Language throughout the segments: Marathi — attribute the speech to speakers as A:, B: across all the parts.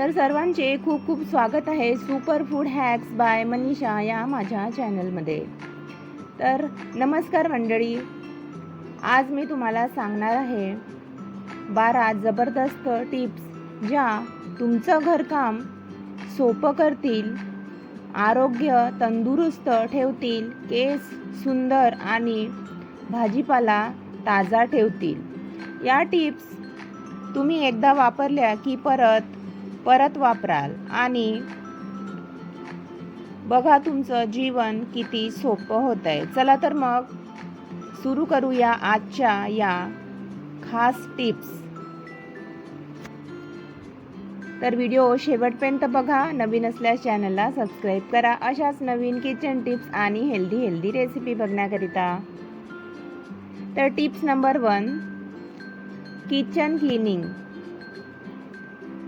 A: तर सर्वांचे खूप खूप स्वागत आहे. Super food hacks by Manisha या माझ्या चॅनलमध्ये. तर नमस्कार मंडळी. आज मी तुम्हाला सांगणार आहे बारा जबरदस्त टिप्स ज्या तुमचं घरकाम सोपं करतील आरोग्य तंदुरुस्त ठेवतील केस सुंदर आणि भाजीपाला ताजा ठेवतील. या टिप्स तुम्ही एकदा वापरल्या की परत परत वापराल. आणि बघा तुमचं जीवन किती सोपं होत आहे चला तर मग सुरू करूया आजच्या या खास टिप्स. तर व्हिडिओ शेवटपर्यंत बघा. नवीन असल्यास चॅनलला सबस्क्राईब करा. अशाच नवीन किचन टिप्स आणि हेल्दी हेल्दी रेसिपी बघण्याकरिता. तर tips number one kitchen cleaning.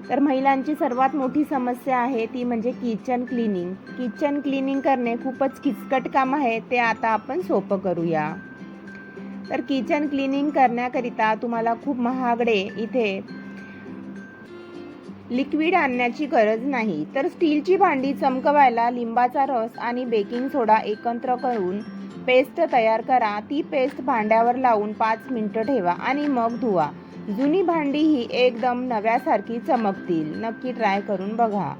A: तर महिलांची सर्वात मोठी समस्या आहे ती म्हणजे किचन क्लिनिंग किचन क्लिनिंग करणे खूपच किचकट काम आहे ते आता आपण सोपं करूया. तर किचन क्लिनिंग करण्याकरिता तुम्हाला खूप महागडे इथे लिक्विड आणण्याची गरज नाही. तर स्टीलची भांडी चमकवायला लिंबाचा रस आणि बेकिंग सोडा एकत्र करून पेस्ट तयार करा. ती पेस्ट भांड्यावर लावून पाच मिनटं ठेवा आणि मग धुवा. जुनी भांडी ही एकदम नव्यासारखी चमकतील. नक्की ट्राय करून बघा.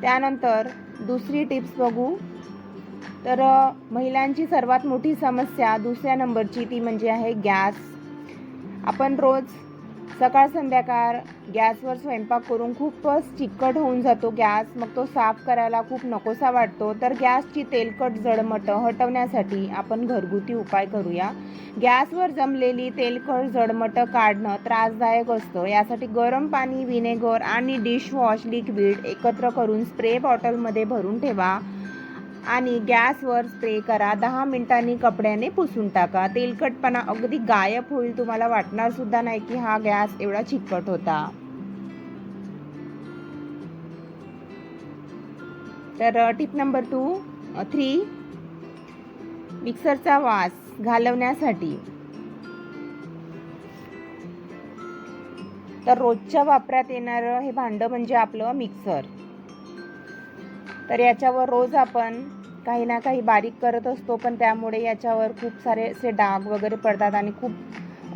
A: त्यानंतर दुसरी टिप्स बघू. तर महिलांची सर्वात मोठी समस्या दुसऱ्या नंबरची ती म्हणजे आहे गॅस. आपण रोज सकाळ संध्याकाळ गॅसवर स्वयंपाक करून खूपच चिकट होऊन जातो गॅस. मग तो साफ करायला खूप नकोसा वाटतो. तर गॅसची तेलकट जडमटं हटवण्यासाठी आपण घरगुती उपाय करूया. गॅसवर जमलेली तेलकट जडमटं काढणं त्रासदायक असतं. यासाठी गरम पाणी विनेगर आणि डिशवॉश लिक्विड एकत्र करून स्प्रे बॉटलमध्ये भरून ठेवा. आणि गॅसवर स्प्रे करा. दहा मिनिटांनी कपड्याने पुसून टाका. तेलकटपणा अगदी गायब होईल तुम्हाला वाटणार सुद्धा नाही की हा गॅस एवढा चिकट होता. तर टिप नंबर टू थ्री मिक्सरचा वास घालवण्यासाठी. तर रोजच्या वापरात येणारं हे भांडं म्हणजे आपलं मिक्सर. तर याच्यावर रोज आपण काही ना काही बारीक करत असतो पण त्यामुळे याच्यावर खूप सारे असे डाग वगैरे पडतात आणि खूप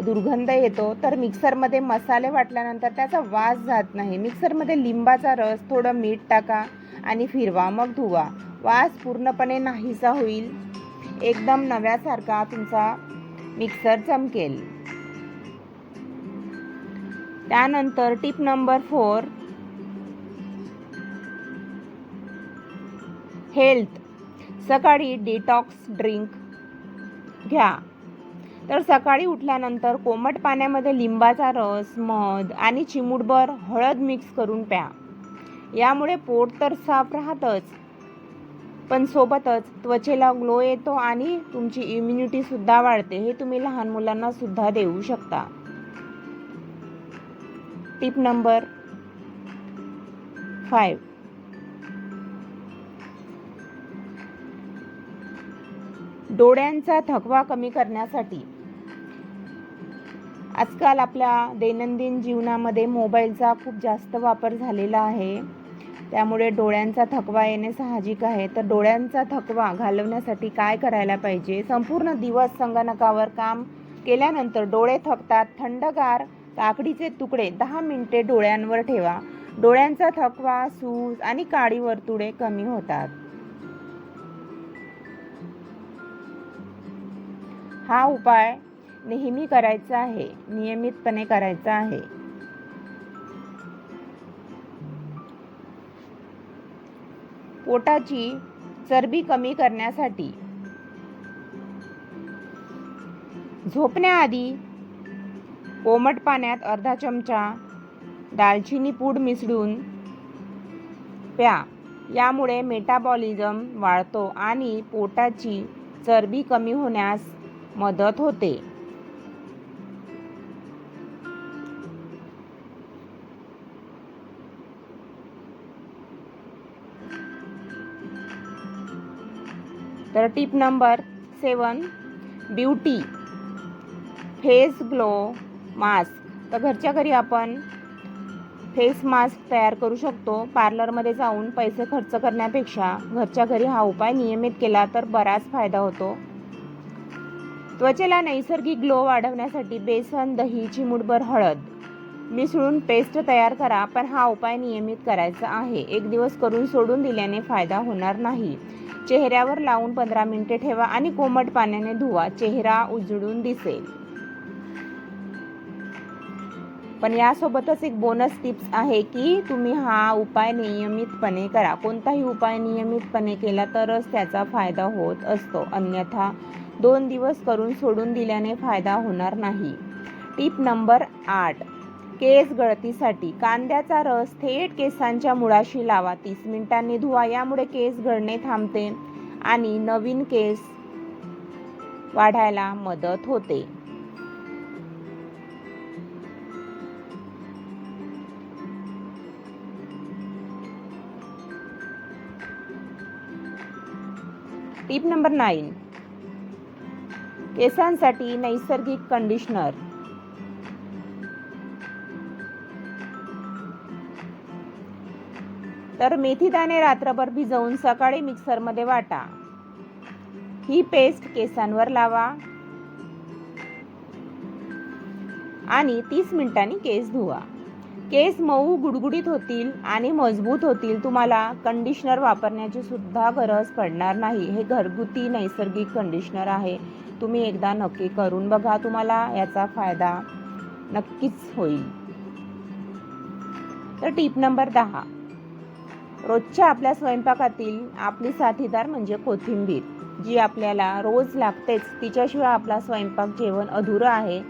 A: दुर्गंध येतो. तर मिक्सरमध्ये मसाले वाटल्यानंतर त्याचा वास जात नाही. मिक्सरमध्ये लिंबाचा रस थोडं मीठ टाका आणि फिरवा. मग धुवा. वास पूर्णपणे नाहीसा होईल. एकदम नव्यासारखा तुमचा मिक्सर चमकेल. त्यानंतर टिप नंबर फोर. हेल्थ. सकाळी डिटॉक्स ड्रिंक घ्या. तर सकाळी उठल्यानंतर कोमट पाण्यामध्ये लिंबाचा रस मध आणि चिमूटभर हळद मिक्स करून प्या. यामुळे पोट तर साफ राहतच पण सोबतच त्वचेला ग्लो येतो आणि तुमची इम्युनिटी सुद्धा वाढते. हे तुम्ही लहान मुलांना सुद्धा देऊ शकता. टिप नंबर फाईव्ह डोळ्यांचा थकवा कमी करण्यासाठी आजकाल आपल्या दैनंदिन जीवनामध्ये मोबाईलचा खूप जास्त वापर झालेला आहे. त्यामुळे डोळ्यांचा थकवा येणे साहजिक आहे. तर डोळ्यांचा थकवा घालवण्यासाठी काय करायला पाहिजे? संपूर्ण दिवस संगणकावर काम केल्यानंतर डोळे थकतात. थंडगार काकडीचे तुकडे दहा मिनिटे डोळ्यांवर ठेवा. डोळ्यांचा थकवा सूज आणि काळी वर्तुळे कमी होतात. हा उपाय नेहमी करायचा आहे नियमितपणे करायचा आहे. पोटाची चरबी कमी करण्यासाठी झोपण्याआधी कोमट पाण्यात अर्धा चमचा दालचिनी पूड मिसळून प्या. यामुळे मेटाबॉलिझम वाढतो आणि पोटाची चरबी कमी होण्यास मदत होते. तर tip number seven beauty face glow mask. तर घरच्या घरी आपण फेस मास्क तयार करू शकतो. पार्लरमध्ये जाऊन पैसे खर्च करण्यापेक्षा घरच्या घरी हा उपाय नियमित केला तर बराच फायदा होतो. त्वचेला नैसर्गिक ग्लो वाढवण्यासाठी बेसन दही चिमूटभर हळद. मिसळून पेस्ट तयार करा पण हा उपाय नियमित करायचा आहे. एक दिवस करून सोडून दिल्याने फायदा होणार नाही. चेहऱ्यावर लावून पंधरा मिनिटे ठेवा आणि कोमट पाण्याने धुवा. चेहरा उजळून दिसेल. पण यासोबतच एक बोनस टिप्स आहे की तुम्ही हा उपाय नियमितपणे करा. कोणताही उपाय नियमितपणे केला तरच त्याचा फायदा होत असतो. अन्यथा दोन दिवस करून सोडून दिल्याने फायदा होणार नाही. टीप नंबर आठ. केस गळतीसाठी. कांद्याचा रस थेट केसांच्या मुळाशी लावा. तीस मिनिटांनी धुवा. यामुळे केस गळणे थांबते आणि नवीन केस वाढायला मदत होते. Tip number nine. केसांसाठी नैसर्गिक कंडिशनर. तर मेथीदाणे रात्रभर भिजवून सकाळी मिक्सरमध्ये वाटा. ही पेस्ट केसांवर लावा. आणि तीस मिनिटांनी केस धुवा. केस मऊ गुडगुडीत होतील आणि मजबूत होतील. तुम्हाला कंडिशनर वापरण्याची सुद्धा गरज पडणार नाही. हे घरगुती नैसर्गिक कंडिशनर आहे. तुम्ही एकदा नक्की करून बघा तुम्हाला याचा फायदा नक्कीच होईल. तर टीप नंबर दहा. रोजच्या आपल्या स्वयंपाकातील आपली साथीदार म्हणजे कोथिंबीर जी आपल्याला रोज लागतेच. तिच्याशिवाय आपला स्वयंपाक जेवण अधुरं आहे.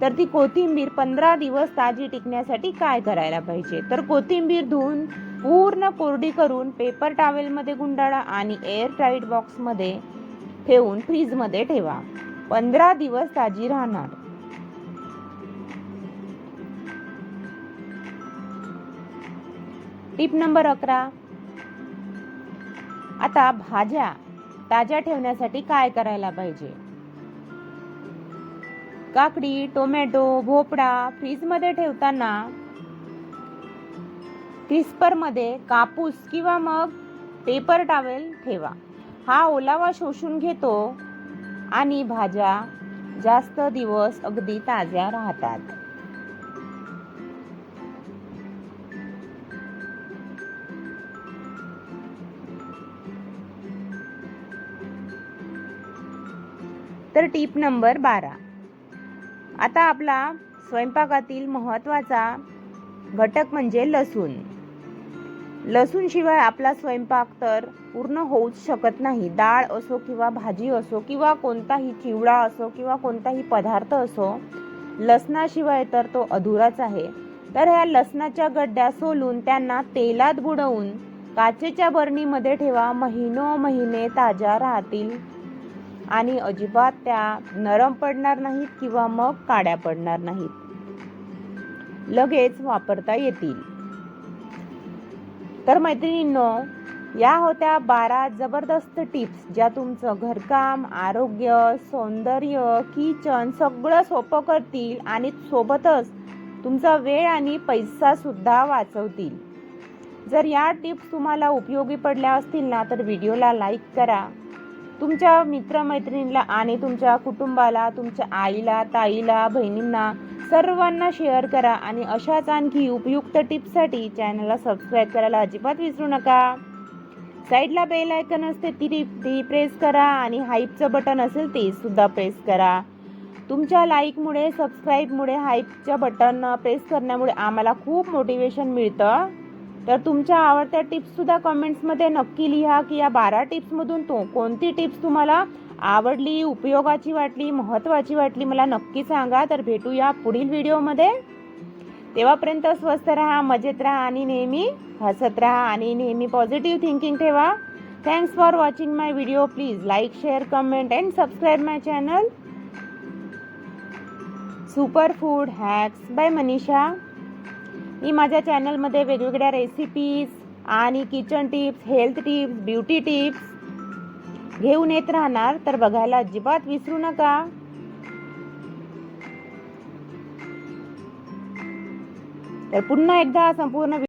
A: तर ती कोथिंबीर पंधरा दिवस ताजी टिकण्यासाठी काय करायला पाहिजे? तर कोथिंबीर धुवून पूर्ण कोरडी करून पेपर टावेलमध्ये गुंडाळा आणि एअर टाईट बॉक्समध्ये ठेवून फ्रीजमध्ये ठेवा. पंधरा दिवस ताजी राहणार. टिप नंबर अकरा. आता भाज्या ताज्या ठेवण्यासाठी काय करायला पाहिजे? काकडी टोमॅटो भोपळा फ्रीजमध्ये ठेवताना क्रिस्परमध्ये कापूस किंवा मग पेपर टावेल ठेवा. हा ओलावा शोषून घेतो आणि भाज्या जास्त दिवस अगदी ताज्या राहतात. तर टीप नंबर बारा. आता आपला स्वयंपाकातील महत्त्वाचा घटक म्हणजे लसूण. लसूण शिवाय आपला स्वयंपाक तर पूर्ण होऊच शकत नाही. डाळ असो किंवा भाजी असो किंवा कोणताही चिवडा असो किंवा कोणताही पदार्थ असो लसणाशिवाय तर तो अधुराच आहे. तर ह्या लसणाच्या गड्ड्या सोलून त्यांना तेलात बुडवून काचेच्या बरणीमध्ये ठेवा. महिनो महिने ताज्या राहतील. आणि अजिबात त्या नरम पडणार नाहीत किंवा मग काड्या पडणार नाहीत. लगेच वापरता येतील. तर मैत्रिणींनो या होत्या बारा जबरदस्त टिप्स ज्या तुमचं घरकाम आरोग्य सौंदर्य किचन सगळं सोपं करतील आणि सोबतच तुमचा वेळ आणि पैसा सुद्धा वाचवतील. जर या टिप्स तुम्हाला उपयोगी पडल्या असतील ना तर व्हिडिओला लाईक करा. तुमच्या मित्रमैत्रिणीला आणि तुमच्या कुटुंबाला तुमच्या आईला ताईला बहिणींना सर्वांना शेअर करा आणि अशाच आणखी उपयुक्त टिप्ससाठी चॅनलला सबस्क्राईब करायला अजिबात विसरू नका. साईडला बेल आयकन असते ती ती प्रेस करा आणि हाईपचं बटन असेल ते सुद्धा प्रेस करा. तुमच्या लाईकमुळे सबस्क्राईबमुळे हाईपच्या बटन प्रेस करण्यामुळे आम्हाला खूप मोटिवेशन मिळतं. तर तुमच्या आवडत्या टिप्ससुद्धा कमेंट्समध्ये नक्की लिहा की या बारा टिप्समधून तो कोणती टिप्स तुम्हाला आवडली उपयोगाची वाटली महत्त्वाची वाटली मला नक्की सांगा. तर भेटूया पुढील व्हिडिओमध्ये. तेव्हापर्यंत स्वस्त राहा मजेत राहा आणि नेहमी हसत राहा आणि नेहमी पॉझिटिव्ह थिंकिंग ठेवा. Thanks for watching my video please like share comment and subscribe my channel super food hacks by Manisha मी माझ्या चॅनलमध्ये वेगवेगळ्या रेसिपीज आणि kitchen tips health tips beauty tips घेऊन येत राहणार तर बघायला अजिबात विसरू नका. तर पुन्हा एकदा संपूर्ण